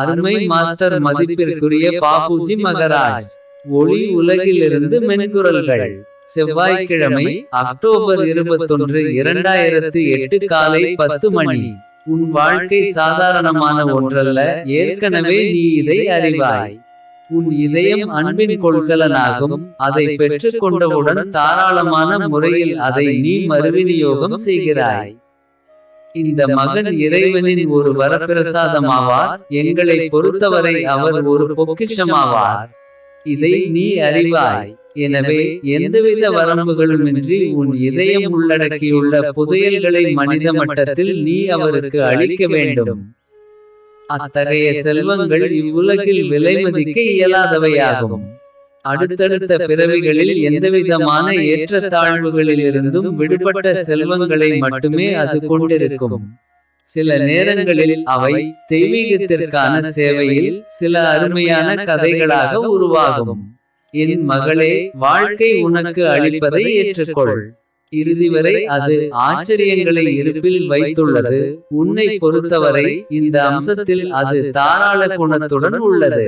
அருமை மாஸ்டர் மதிப்பிற்குரிய பாபுஜி மகராஜ். ஒளி உலகிலிருந்து மென்குரல்கள். செவ்வாய்க்கிழமை அக்டோபர் இருபத்தொன்று இரண்டாயிரத்து எட்டு காலை பத்து மணி. உன் வாழ்க்கை சாதாரணமான ஒன்றல்ல ஏற்கனவே நீ இதை அறிவாய். உன் இதயம் அன்பின் கொள்கலனாகும் அதை பெற்றுக் கொண்டவுடன் தாராளமான முறையில் அதை நீ மறுவிநியோகம் செய்கிறாய். இந்த மகன் இறைவனின் ஒரு வரப்பிரசாதமாவார். எங்களை பொறுத்தவரை அவர் ஒரு பொக்கிஷமாவார். இதை நீ அறிவாய். எனவே எந்தவித வரம்புகளுமின்றி உன் இதயம் உள்ளடக்கியுள்ள புதையல்களை மனித மட்டத்தில் நீ அவருக்கு அளிக்க வேண்டும். அத்தகைய செல்வங்கள் இவ்வுலகில் விலை மதிக்க இயலாதவையாகும். அடுத்தடுத்த பிறவிகளில் எந்தவிதமான ஏற்றத்தாழ்வுகளிலிருந்தும் விடுபட்ட செல்வங்களை மட்டுமே அது கொண்டிருக்கும். சில நேரங்களில் அவை தெய்வீகத்திற்கான சேவையில் சில அருமையான கதைகளாக உருவாகும். என் மகளே வாழ்க்கை உனக்கு அளிப்பதை ஏற்றுக்கொள். இறுதிவரை அது ஆச்சரியங்களை இருப்பில் வைத்துள்ளது. உன்னை பொறுத்தவரை இந்த அம்சத்தில் அது தாராள குணத்துடன் உள்ளது.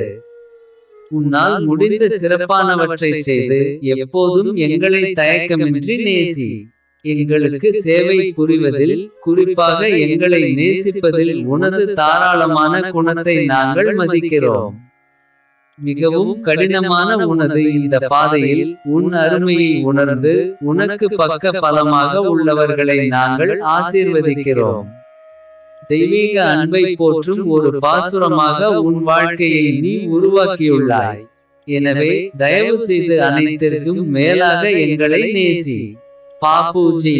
உன்னால் முடிந்த சிறப்பானவற்றை செய்து எப்போதும் எங்களை தயக்கமின்றி நேசி. எங்களுக்கு சேவை புரிவதில் குறிப்பாக எங்களை நேசிப்பதில் உனது தாராளமான குணத்தை நாங்கள் மதிக்கிறோம். மிகவும் கடினமான உனது இந்த பாதையில் உன் அருமையை உணர்ந்து உனக்கு பக்க பலமாக உள்ளவர்களை நாங்கள் ஆசீர்வதிக்கிறோம். தெய்வீக அன்பை போற்றும் ஒரு பாசுரமாக உன் வாழ்க்கையை நீ உருவாக்கியுள்ளாய். எனவே தயவு செய்து அனைத்திற்கும் மேலாக எங்களை நேசி. பாப்பூஜி